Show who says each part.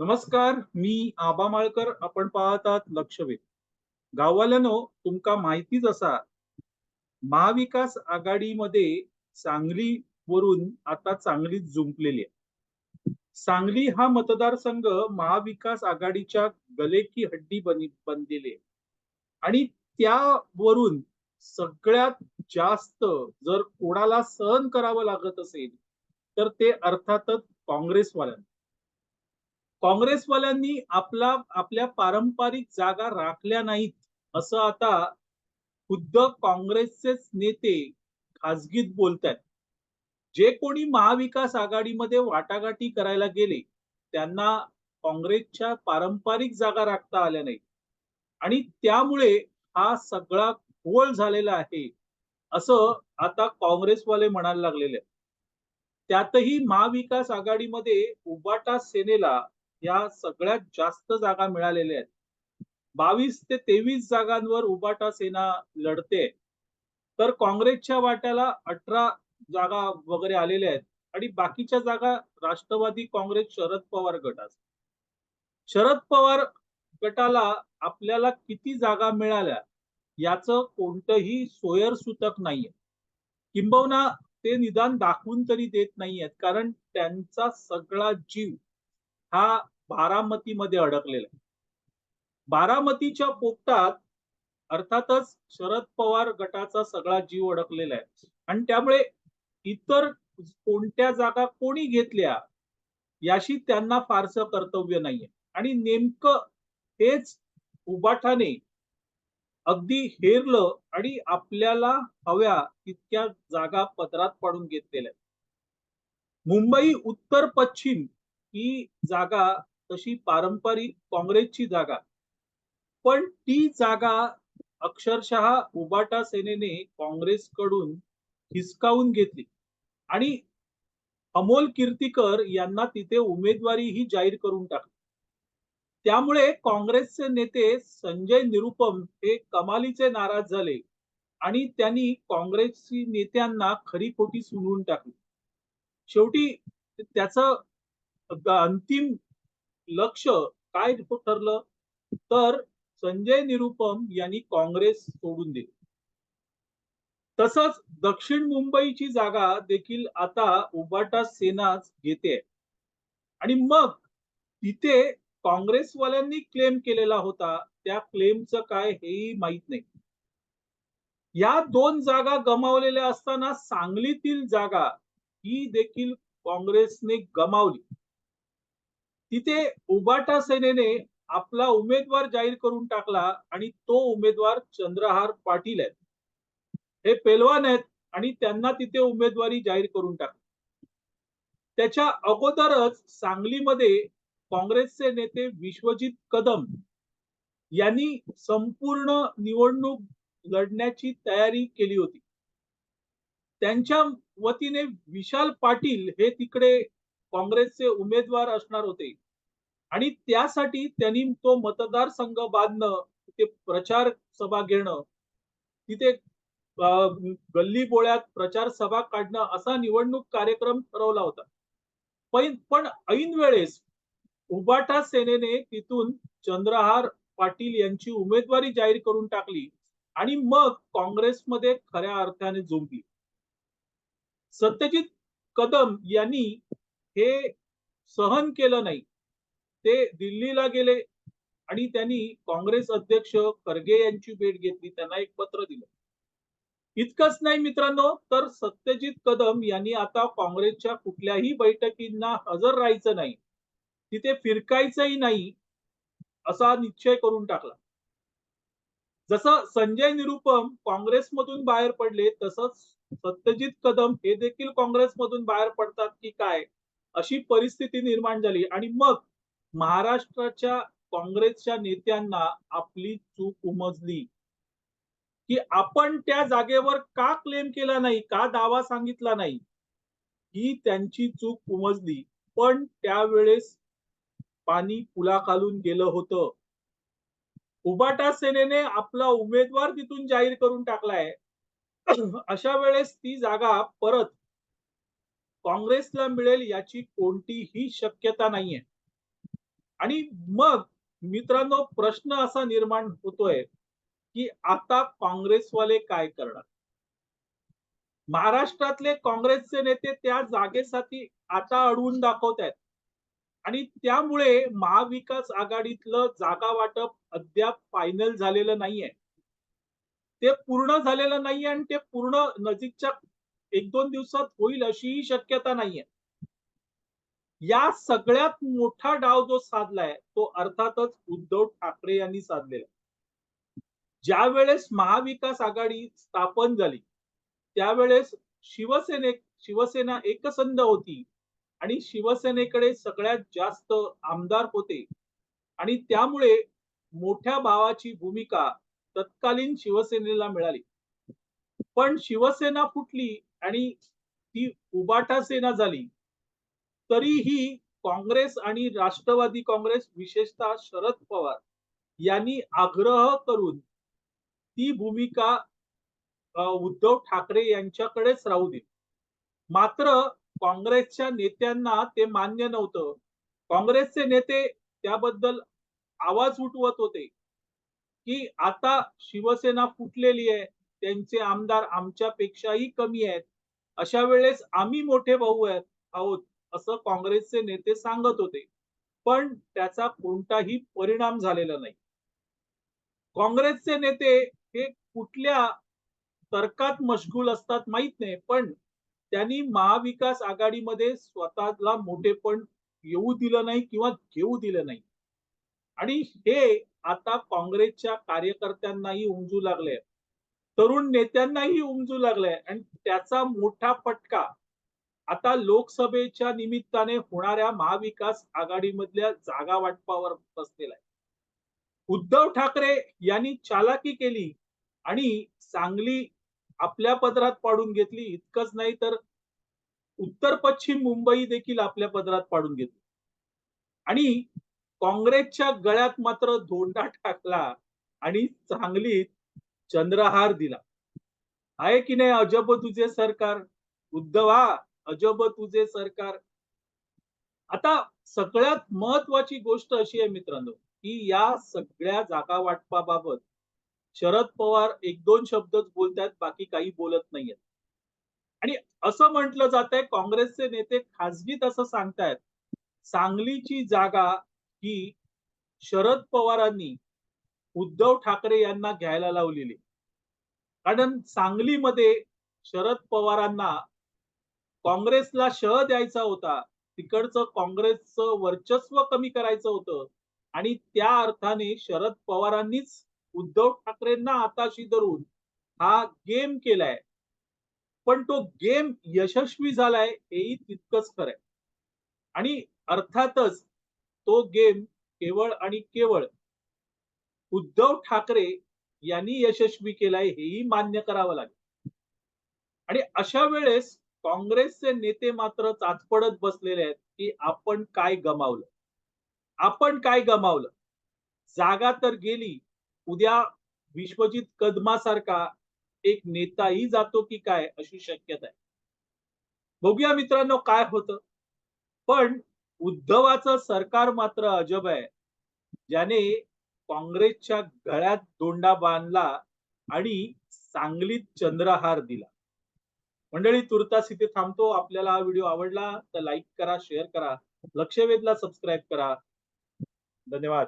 Speaker 1: नमस्कार मी आबा माळकर. आपण पाहतात लक्षवेध. गाववाल्यानो तुमका माहितीच असा महाविकास आघाडीमध्ये सांगली वरून आता चांगलीच जुंपलेली आहे. सांगली हा मतदारसंघ महाविकास आघाडीच्या गलेकी हड्डी बनी बनलेली आहे. आणि त्यावरून सगळ्यात जास्त जर कोणाला सहन करावं लागत असेल तर ते अर्थातच काँग्रेसवाल्यांना. काँग्रेसवाल्यांनी आपला आपल्या पारंपरिक जागा राखल्या नाहीत असं आता खुद्द काँग्रेसचेच नेते खासगीत बोलतात जे कोणी महाविकास आघाडीमध्ये वाटाघाटी करायला गेले त्यांना काँग्रेसच्या पारंपरिक जागा राखता आल्या नाहीत. आणि त्यामुळे हा सगळा घोळ झालेला आहे असं आता काँग्रेसवाले म्हणायला लागलेले आहेत. त्यातही महाविकास आघाडीमध्ये उबाटा सेनेला या सगळ्यात जास्त जागा मिळालेल्या आहेत. बावीस ते तेवीस जागांवर उबाटा सेना लढते. तर काँग्रेसच्या वाट्याला अठरा जागा वगैरे आलेल्या आहेत आणि बाकीच्या जागा राष्ट्रवादी काँग्रेस शरद पवार गटात शरद पवार गटाला आपल्याला किती जागा मिळाल्या याचं कोणतंही सोयर सूतक नाहीये. किंबहुना ते निदान दाखवून तरी देत नाहीयेत कारण त्यांचा सगळा जीव हा बारामतीमध्ये अडकलेला आहे. बारामतीच्या पोपटात अर्थातच शरद पवार गटाचा सगळा जीव अडकलेला आहे. आणि त्यामुळे इतर कोणत्या जागा कोणी घेतल्या याशी त्यांना फारसं कर्तव्य नाहीये. आणि नेमकं हेच उबाठाने अगदी हेरलं आणि आपल्याला हव्या तितक्या जागा पदरात पाडून घेतलेल्या मुंबई उत्तर पश्चिम ही जागा तशी पारंपरिक काँग्रेसची जागा. पण ती जागा अक्षरशः उबाटा सेनेने काँग्रेसकडून हिसकावून घेतली. आणि अमोल कीर्तीकर यांना तिथे उमेदवारीही जाहीर करून टाकली. त्यामुळे काँग्रेसचे नेते संजय निरुपम हे कमालीचे नाराज झाले आणि त्यांनी काँग्रेसची नेत्यांना खरी खोटी सुनवून टाकली. शेवटी त्याचं अंतिम लक्ष काय ठरलं तर संजय निरुपम यांनी काँग्रेस सोडून दिली. तसंच दक्षिण मुंबईची जागा देखील आता उबाटा सेनाच घेते. आणि मग तिथे काँग्रेसवाल्यांनी क्लेम केलेला होता त्या क्लेमचं काय हेही माहीत नाही. या दोन जागा गमावलेल्या असताना सांगलीतील जागा ही देखील काँग्रेसने गमावली. तिथे उबाटा सेनेने आपला उमेदवार जाहीर करून टाकला आणि तो उमेदवार चंद्रहार पाटील आहेत. हे पेलवान आहेत आणि त्यांना तिथे उमेदवारी जाहीर करून टाकली. त्याच्या अगोदरच सांगलीमध्ये काँग्रेसचे नेते विश्वजित कदम यांनी संपूर्ण निवडणूक लढण्याची तयारी केली होती. त्यांच्या वतीने विशाल पाटील हे तिकडे काँग्रेसचे उमेदवार असणार होते. आणि त्यासाठी त्यांनी तो मतदारसंघ बांधणं तिथे प्रचार सभा घेणं तिथे गल्ली बोळ्यात प्रचार सभा काढणं असा निवडणूक कार्यक्रम ठरवला होता. पण पण ऐन वेळेस उबाटा सेनेने तिथून चंद्रहार पाटील यांची उमेदवारी जाहीर करून टाकली आणि मग काँग्रेसमध्ये खऱ्या अर्थाने झोंबली सत्यजित कदम यांनी हे सहन केलं नाही. ते दिल्लीला गेले आणि त्यांनी काँग्रेस अध्यक्ष खरगे यांची भेट घेतली त्यांना एक पत्र दिलं. इतकंच नाही मित्रांनो तर सत्यजित कदम यांनी आता काँग्रेसच्या कुठल्याही बैठकींना हजर राहायचं नाही. तिथे फिरकायचंही नाही असा निश्चय करून टाकला. जसं संजय निरुपम काँग्रेसमधून बाहेर पडले तसंच सत्यजित कदम हे देखील काँग्रेसमधून बाहेर पडतात की काय? अशी परिस्थिती निर्माण झाली. आणि मग महाराष्ट्राच्या काँग्रेसच्या नेत्यांना आपली चूक उमजली. की आपण त्या जागेवर का क्लेम केला नाही का दावा सांगितला नाही ही त्यांची चूक उमजली. पण त्यावेळेस पाणी पुलाखालून गेलं होतं. उबाटा सेनेने आपला उमेदवार तिथून जाहीर करून टाकलाय. अशा वेळेस ती जागा परत काँग्रेसला मिळेल याची कोणतीही शक्यता नाहीये. आणि मग मित्रांनो प्रश्न असा निर्माण होतोय की आता काँग्रेसवाले काय करणार? महाराष्ट्रातले काँग्रेसचे नेते त्या जागेसाठी आता अडवून दाखवत आहेत आणि त्यामुळे महाविकास आघाडीतलं जागा वाटप अद्याप फायनल झालेलं नाहीये. ते पूर्ण झालेलं नाहीये आणि ते पूर्ण नजीकच्या एक दोन दिवसात होईल अशीही शक्यता नाहीये. या सगळ्यात मोठा डाव जो साधलाय तो अर्थातच उद्धव ठाकरे यांनी साधलेला. ज्या वेळेस महाविकास आघाडी स्थापन झाली त्यावेळेस शिवसेने शिवसेना एकसंध होती आणि शिवसेनेकडे सगळ्यात जास्त आमदार होते. आणि त्यामुळे मोठ्या भावाची भूमिका तत्कालीन शिवसेनेला मिळाली. पण शिवसेना फुटली आणि ती उबाटा सेना झाली तरीही काँग्रेस आणि राष्ट्रवादी काँग्रेस विशेषतः शरद पवार यांनी आग्रह करून ती भूमिका उद्धव ठाकरे यांच्याकडेच राहू दे मात्र काँग्रेसच्या नेत्यांना ते मान्य नव्हतं. काँग्रेसचे नेते त्याबद्दल आवाज उठवत होते की आता शिवसेना फुटलेली आहे त्यांचे आमदार आमच्यापेक्षाही कमी आहेत अशा वेळेस आम्ही मोठे भाऊ आहेत आहोत असं काँग्रेसचे नेते सांगत होते. पण त्याचा कोणताही परिणाम झालेला नाही. काँग्रेसचे नेते हे कुठल्या तर्कात मशगूल असतात माहीत नाही पण त्यांनी महाविकास आघाडीमध्ये स्वतःला मोठेपण येऊ दिलं नाही किंवा घेऊ दिलं नाही. आणि हे आता काँग्रेसच्या कार्यकर्त्यांनाही उमजू लागले तरुण नेत्यांनाही उमजू लागलाय. आणि त्याचा मोठा फटका आता लोकसभेच्या निमित्ताने होणाऱ्या महाविकास आघाडीमधल्या जागा वाटपावर बसलेला आहे. उद्धव ठाकरे यांनी चालाकी केली आणि सांगली आपल्या पदरात पाडून घेतली. इतकंच नाही तर उत्तर पश्चिम मुंबई देखील आपल्या पदरात पाडून घेतली. आणि काँग्रेसच्या गळ्यात मात्र धोंडा टाकला आणि सांगलीत चंद्रहार दिला. आहे की नाही अजब तुझे सरकार? उद्धवा अजब तुझे सरकार. आता सगळ्यात महत्वाची गोष्ट अशी आहे मित्रांनो की या सगळ्या जागा वाटपाबाबत शरद पवार एक दोन शब्दच बोलतात बाकी काही बोलत नाहीयेत. आणि असं म्हटलं जात आहे काँग्रेसचे नेते खासगीत असं सांगतायत सांगलीची जागा ही शरद पवारांनी उद्धव ठाकरे यांना घ्यायला लावलेली. कारण सांगलीमध्ये शरद पवारांना काँग्रेसला शह द्यायचा होता. तिकडचं काँग्रेसचं वर्चस्व कमी करायचं होतं. आणि त्या अर्थाने शरद पवारांनीच उद्धव ठाकरेंना आताशी धरून हा गेम केलाय. पण तो गेम यशस्वी झालाय हेही तितकंच खरंय. आणि अर्थातच तो गेम केवळ आणि केवळ उद्धव ठाकरे यांनी यशस्वी केलाय हेही मान्य करावं लागेल. आणि अशा वेळेस काँग्रेसचे नेते मात्र चाचपडत बसलेले आहेत की आपण काय गमावलं? आपण काय गमावलं? जागा तर गेली उद्या विश्वजित कदमासारखा एक नेताही जातो की काय अशी शक्यता आहे. बघूया मित्रांनो काय होतं. पण उद्धवाचं सरकार मात्र अजब आहे. ज्याने काँग्रेसच्या गळ्यात दोंडा बांधला आणि सांगलीत चंद्रहार दिला. मंडळी तुर्तास इथे थांबतो. आपल्याला हा व्हिडिओ आवडला तर लाईक करा शेअर करा लक्ष वेधला सबस्क्राईब करा. धन्यवाद.